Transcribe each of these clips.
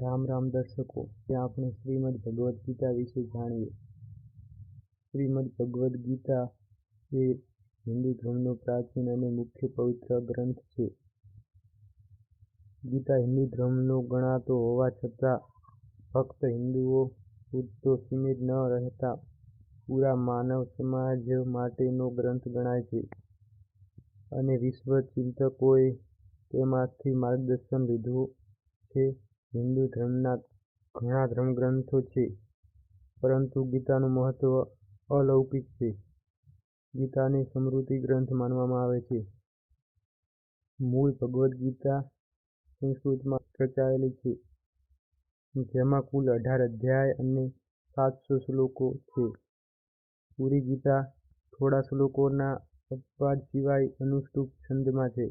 રામ રામ દર્શકો, ત્યાં આપણે શ્રીમદ્ ભગવદ્ ગીતા વિશે જાણીએ. શ્રીમદ્ ભગવદ્ ગીતા એ હિન્દુ ધર્મનો પ્રાચીન અને મુખ્ય પવિત્ર ગ્રંથ છે. ગીતા હિન્દુ ધર્મનો ગણાતો હોવા છતાં ફક્ત હિન્દુઓ પૂરતો સીમિત ન રહેતા પૂરા માનવ સમાજ માટેનો ગ્રંથ ગણાય છે. અને વિશ્વ ચિંતકોએ તેમાંથી માર્ગદર્શન લીધું છે. હિન્દુ ધર્મના ઘણા ધર્મગ્રંથો છે, પરંતુ ગીતાનું મહત્વ અલૌકિક છે. ગીતાને સ્મૃતિ ગ્રંથ માનવામાં આવે છે. મૂળ ભગવદ્ ગીતા સંસ્કૃતમાં રચાયેલી છે, જેમાં કુલ અઢાર અધ્યાય અને સાતસો શ્લોકો છે. પૂરી ગીતા થોડા શ્લોકોના અપવાદ સિવાય અનુષ્ટુપ છંદમાં છે.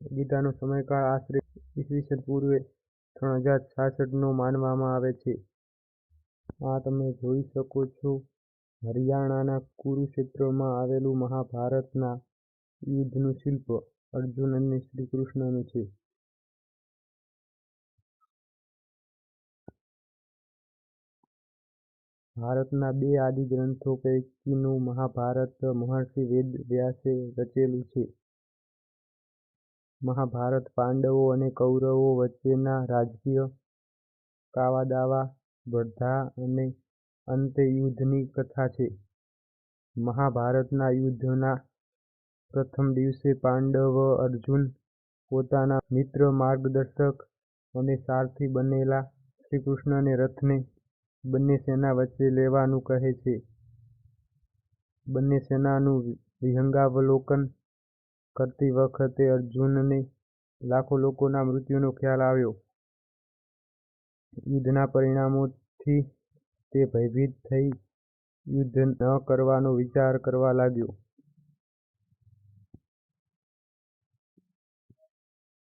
ગીતાનો સમયકાળ આશરે ઈસવીસન પૂર્વે ત્રણ હજાર છાસઠનો માનવામાં આવે છે. આ તમે જોઈ શકો છો. હરિયાણાના કુરુક્ષેત્રમાં આવેલું મહાભારતના યુદ્ધનું શિલ્પ અર્જુન અને શ્રીકૃષ્ણનું છે. ભારતના બે આદિ ગ્રંથો પૈકીનું મહાભારત મહર્ષિ વેદ વ્યાસે રચેલું છે. મહાભારત, પાંડવો અને કૌરવો વચ્ચેના રાજકીય કાવાદાવા સ્પર્ધા અને અંતે યુદ્ધની કથા છે. મહાભારતના યુદ્ધના પ્રથમ દિવસે પાંડવ અર્જુન પોતાના મિત્ર, માર્ગદર્શક અને સારથી બનેલા શ્રીકૃષ્ણને રથને બંને સેના વચ્ચે લેવાનું કહે છે. બંને સેનાનું વિહંગાવલોકન કરતી વખતે અર્જુનને લાખો લોકોના મૃત્યુનો ખ્યાલ આવ્યો. યુદ્ધના પરિણામોથી તે ભયભીત થઈ યુદ્ધ ન કરવાનો વિચાર કરવા લાગ્યો.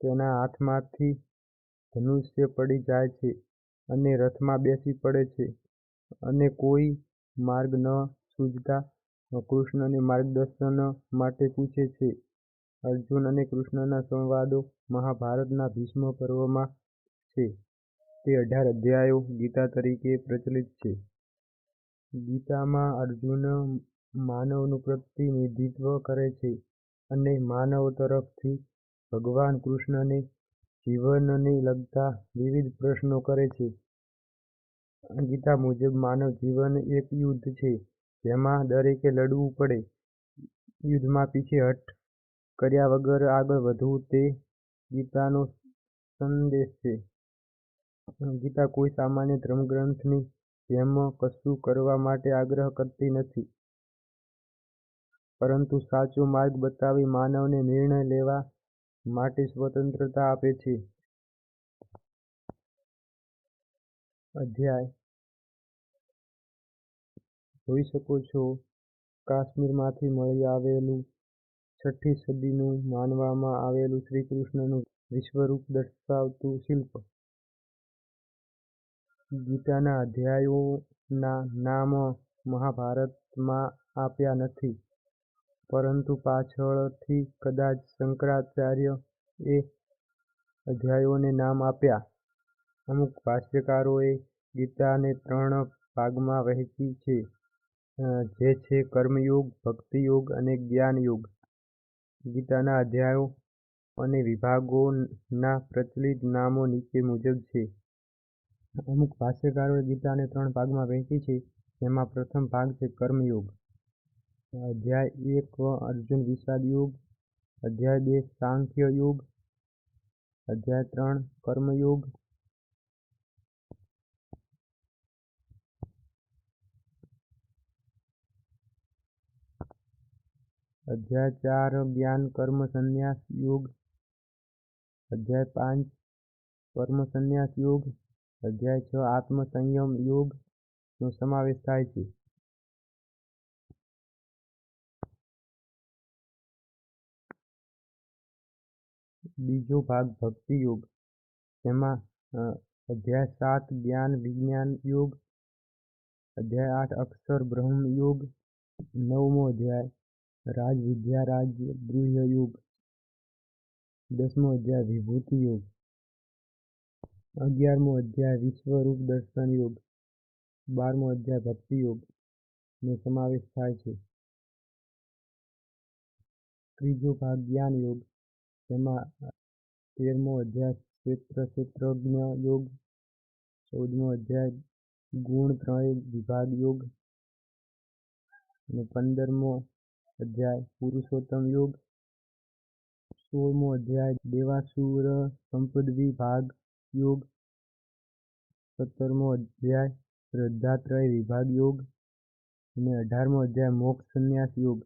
તેના હાથમાંથી ધનુષ્ય પડી જાય છે અને રથમાં બેસી પડે છે અને કોઈ માર્ગ ન સૂઝતા કૃષ્ણને માર્ગદર્શન માટે પૂછે છે. અર્જુન અને કૃષ્ણના સંવાદો મહાભારતના ભીષ્મ પર્વમાં છે. તે અઢાર અધ્યાયો ગીતા તરીકે પ્રચલિત છે. ગીતામાં અર્જુન માનવનું પ્રતિનિધિત્વ કરે છે અને માનવ તરફથી ભગવાન કૃષ્ણને જીવનને લગતા વિવિધ પ્રશ્નો કરે છે. ગીતા મુજબ માનવ જીવન એક યુદ્ધ છે, જેમાં દરેકે લડવું પડે. યુદ્ધમાં પીછેહઠ કર્યા વગર આગળ વધવું તે ગીતાનો સંદેશ છે. ગીતા કોઈ સામાન્ય ધર્મગ્રંથની જેમ કશું કરવા માટે આગ્રહ કરતી નથી. પરંતુ સાચો માર્ગ બતાવી માનવને નિર્ણય લેવા માટે સ્વતંત્રતા આપે છે. અધ્યાય. જોઈ શકો છો, કાશ્મીરમાંથી મળી આવેલું છઠ્ઠી સદીનું માનવામાં આવેલું શ્રીકૃષ્ણનું વિશ્વરૂપ દર્શાવતું શિલ્પ. ગીતાના અધ્યાયોના નામ મહાભારતમાં આપ્યા નથી, પરંતુ પાછળથી કદાચ શંકરાચાર્યએ અધ્યાયોને નામ આપ્યા. અમુક ભાષ્યકારોએ ગીતાને ત્રણ ભાગમાં વહેંચી છે જે છે કર્મયોગ, ભક્તિયોગ અને જ્ઞાનયોગ. ગીતાના અધ્યાયો અને વિભાગોના પ્રચલિત નામો નીચે મુજબ છે. અમુક ભાષ્યકારોએ ગીતાને ત્રણ ભાગમાં વહેંચી છે, જેમાં પ્રથમ ભાગ છે કર્મયોગ. અધ્યાય એક, અર્જુન વિષાદ યોગ. અધ્યાય બે, સાંખ્ય યોગ. અધ્યાય ત્રણ, કર્મયોગ. અધ્યાય ચાર, જ્ઞાન, કર્મ, સંન્યાસ, યોગ. અધ્યાય પાંચ, કર્મ, સંન્યાસ, યોગ. અધ્યાય છ, આત્મ સંયમ, યોગ. નો સમાવેશ થાય છે. બીજો ભાગ, ભક્તિ યોગ. જેમાં અધ્યાય સાત, જ્ઞાન, વિજ્ઞાન, યોગ. અધ્યાય આઠ, અક્ષર, બ્રહ્મ યોગ. નવમો અધ્યાય. રાજવિદ્યા રાજ્ય ગૃહ્ય યોગ. દસમો અધ્યાય વિભૂતિ યોગ. અગિયારમો અધ્યાય વિશ્વરૂપ દર્શન યોગ. બારમો અધ્યાય ભક્તિ યોગ. નો સમાવેશ થાય છે. ત્રીજો ભાગ જ્ઞાન યોગ. જેમાં તેરમો અધ્યાય ક્ષેત્ર-ક્ષેત્રજ્ઞ યોગ, ચૌદમો અધ્યાય ગુણ ત્રણ વિભાગ યોગ. અને પંદરમો અધ્યાય પુરુષોત્તમ યોગ, સોળમો અધ્યાય દેવાસુર સંપદવિભાગ યોગ, સત્તરમો અધ્યાય શ્રદ્ધાત્રય વિભાગ યોગ. અને અઢારમો અધ્યાય મોક્ષ સંન્યાસ યોગ.